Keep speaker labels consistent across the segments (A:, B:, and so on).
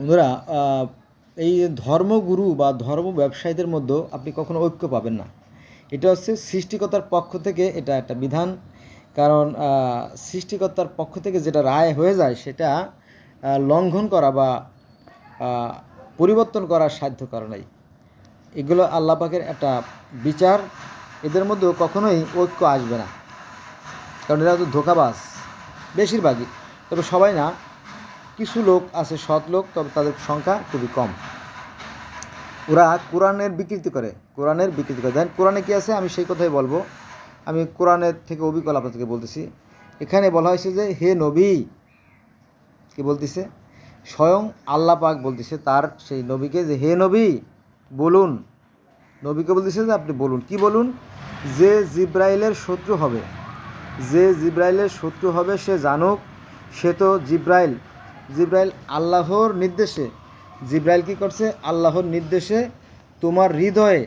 A: বন্ধুরা এই ধর্মগুরু বা ধর্ম ব্যবসায়ীদের মধ্যেও আপনি কখনো ঐক্য পাবেন না। এটা হচ্ছে সৃষ্টিকতার পক্ষ থেকে এটা একটা বিধান। কারণ সৃষ্টিকর্তার পক্ষ থেকে যেটা রায় হয়ে যায়, সেটা লঙ্ঘন করা বা পরিবর্তন করার সাধ্য কারণেই এগুলো আল্লাপাকের একটা বিচার। এদের মধ্যেও কখনোই ঐক্য আসবে না। কারণ এরা তো ধোকাবাজ, বেশিরভাগই। তবে সবাই না কিছু লোক আছে, সৎ লোক, তবে তাদের সংখ্যা খুবই কম। ওরা কোরআনের বিকৃতি করে, কোরআনের বিকৃতি করে। দেখেন কোরআনে কী আছে? আমি সেই কথাই বলব। আমি কোরআনের থেকে অবিকল আপনাদেরকে বলতেছি। এখানে বলা হয়েছে যে, হে নবী, কি বলতেছে? স্বয়ং আল্লাহ পাক বলতেছে তার সেই নবীকে যে, হে নবী, বলুন। নবীকে বলতেছে যে, আপনি বলুন। কি বলুন? যে জিব্রাইলের শত্রু হবে, যে জিব্রাইলের শত্রু হবে, সে জানুক, সে তো জিব্রাইল। জিব্রাইল আল্লাহর নির্দেশে। জিব্রাইল কি করছে? আল্লাহর নির্দেশে তোমার হৃদয়ে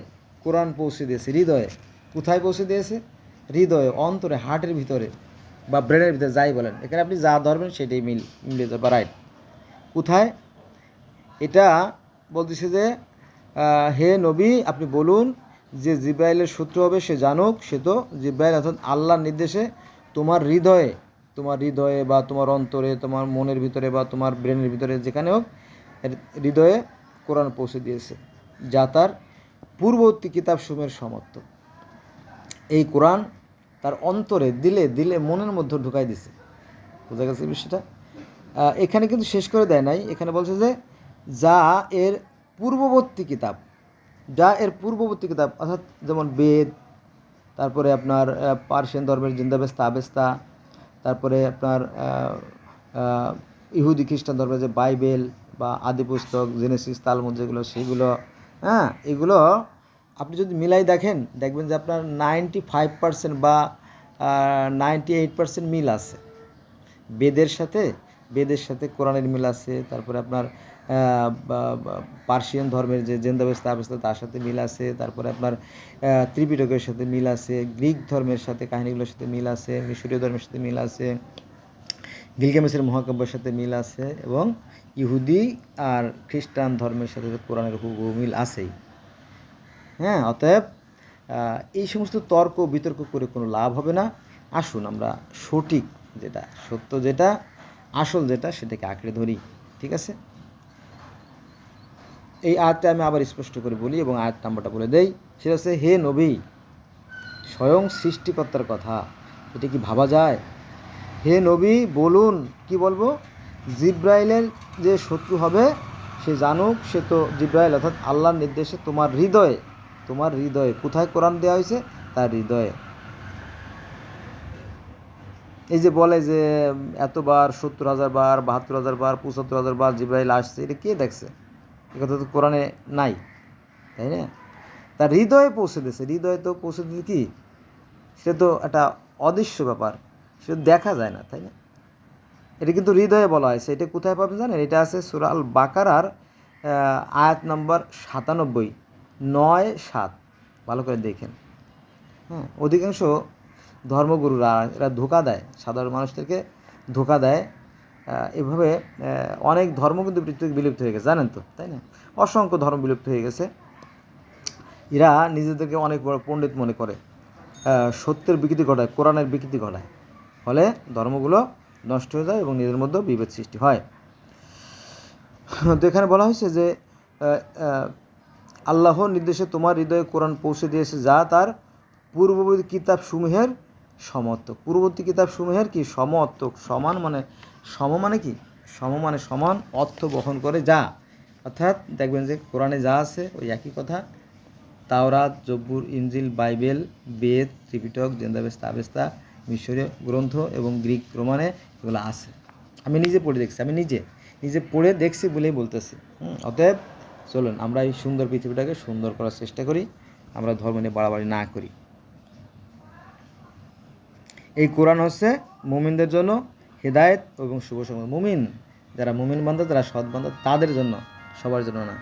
A: কোরআন পৌঁছে দিয়েছে। হৃদয়ে। কোথায় পৌঁছে দিয়েছে? হৃদয়ে, অন্তরে হার্টের ভিতরে বা ব্রেনের ভিতরে, যাই বলেন। এখানে আপনি যা ধরবেন সেটাই মিল মিলে যাবে রাইট কোথায়? এটা বলতেছে যে হে নবী, আপনি বলুন যে জিব্রাইলের সূত্র হবে, সে জানুক, সে তো জিব্রাইল অর্থাৎ আল্লাহর নির্দেশে তোমার হৃদয়ে তোমার হৃদয়ে বা তোমার অন্তরে, তোমার মনের ভিতরে বা তোমার ব্রেনের ভিতরে যেখানে হোক হৃদয়ে কোরআন পৌঁছে দিয়েছে, যা তার পূর্ববর্তী কিতাব সুমের সমর্থ এই কোরআন তার অন্তরে দিলে দিলে মনের মধ্যে ঢুকাই দিছে। বোঝা গেছে বিষয়টা? এখানে কিন্তু শেষ করে দেয় নাই। এখানে বলছে যে, যা এর পূর্ববর্তী কিতাব, যা এর পূর্ববর্তী কিতাব, অর্থাৎ যেমন বেদ, তারপরে আপনার পার্সিয়ান ধর্মের জিন্দাবেস্তা আবেস্তা তারপরে আপনার ইহুদি খ্রিস্টান ধর্মের যে বাইবেল বা আদি পুস্তক, জেনেসিস, তালমুদ যেগুলো, সেগুলো হ্যাঁ এগুলো আপনি যদি মিলাই দেখেন, দেখবেন যে আপনার নাইনটি ফাইভ পার্সেন্ট বা নাইনটি এইট পার্সেন্ট মিল আছে। বেদের সাথে বেদের সাথে কোরআনের মিল আছে, তারপরে আপনার পার্সিয়ান ধর্মের যে জেন্দাবেস্তা আবেস্তা তার সাথে মিল আছে, তারপরে আপনার ত্রিপিটকের সাথে মিল আছে, গ্রিক ধর্মের সাথে, কাহিনীগুলোর সাথে মিল আছে, মিশরীয় ধর্মের সাথে মিল আছে, গিলগামেসের মহাকাব্যের সাথে মিল আছে এবং ইহুদি আর খ্রিস্টান ধর্মের সাথে কোরআনের হুবহু মিল আছেই। হ্যাঁ অতএব এই সমস্ত তর্ক বিতর্ক করে কোনো লাভ হবে না। আসুন আমরা সঠিক যেটা, সত্য যেটা আসল যেটা সেটাকে আঁকড়ে ধরি, ঠিক আছে? এই আয়াতটা আমি আবার স্পষ্ট করে বলি এবং আয়াত নাম্বারটা বলে দেই, সেটা হচ্ছে, হে নবী, স্বয়ং সৃষ্টিকর্তার কথা, এটা কি ভাবা যায়? হে নবী, বলুন, কি বলব? জিব্রাইলের যে শত্রু হবে, সে জানুক, সে তো জিব্রাইল, অর্থাৎ আল্লাহর নির্দেশে তোমার হৃদয়ে তোমার হৃদয়ে, কোথায় কোরআন দেওয়া হয়েছে? তার হৃদয়ে। এই যে বলে যে এতবার সত্তর হাজার বার, বাহাত্তর হাজার বার, পঁচাত্তর হাজার বার জিব্রাইল আসছে, এটা কে দেখছে? এ কথা তো কোরআনে নাই, তাই না? তার হৃদয়ে পৌঁছে দিয়েছে, হৃদয়ে তো পৌঁছে দিতে কি? সেটা তো একটা অদৃশ্য ব্যাপার সেটা দেখা যায় না, তাই না? এটা কিন্তু হৃদয়ে বলা হয়েছে, এটা কোথায় পাবেন জানেন? এটা আছে সুরাল বাকারার আয়াত নম্বর সাতানব্বই, নয় সাত, ভালো করে দেখেন। হ্যাঁ অধিকাংশ ধর্মগুরুরা, এরা ধোকা দেয়। সাধারণ মানুষদেরকে ধোকা দেয়। এভাবে অনেক ধর্ম কিন্তু পৃথিবী বিলুপ্ত হয়ে গেছে, জানেন তো, তাই না? অসংখ্য ধর্ম বিলুপ্ত হয়ে গেছে। এরা নিজেদেরকে অনেক বড় পণ্ডিত মনে করে। সত্যের বিকৃতি ঘটায়, কোরআনের বিকৃতি ঘটায়। ফলে ধর্মগুলো নষ্ট হয়ে যায় এবং নিজের মধ্যে বিভেদ সৃষ্টি হয়। তো এখানে বলা হয়েছে যে আল্লাহর নির্দেশে তোমার হৃদয়ে কোরআন পৌঁছে দিয়েছে, যা তার পূর্ববর্তী কিতাব সমূহের সমর্থক পূর্ববর্তী কিতাব সমূহের কি সমর্থক সমান মানে সম মানে কি? সম মানে সমান অর্থ বহন করে যা। অর্থাৎ দেখবেন যে কোরআনে যা আছে ওই একই কথা। তাওরাত, জব্বুর ইঞ্জিল বাইবেল, বেদ, ত্রিপিটক জেন্দাবেস্তা আবেস্তা মিশরীয় গ্রন্থ এবং গ্রিক রোমানে এগুলো আছে। আমি নিজে পড়ে দেখছি, আমি নিজে নিজে পড়ে দেখছি বলেই বলতেছি। অতএব চলুন, আমরা এই সুন্দর পৃথিবীটাকে সুন্দর করার চেষ্টা করি। আমরা ধর্ম নিয়ে বাড়াবাড়ি না করি। এই কোরআন হচ্ছে মুমিনদের জন্য হেদায়েত এবং শুভ সংবাদ। মুমিন, যারা মুমিন বান্ধব যারা সৎ বান্ধব তাদের জন্য, সবার জন্য না।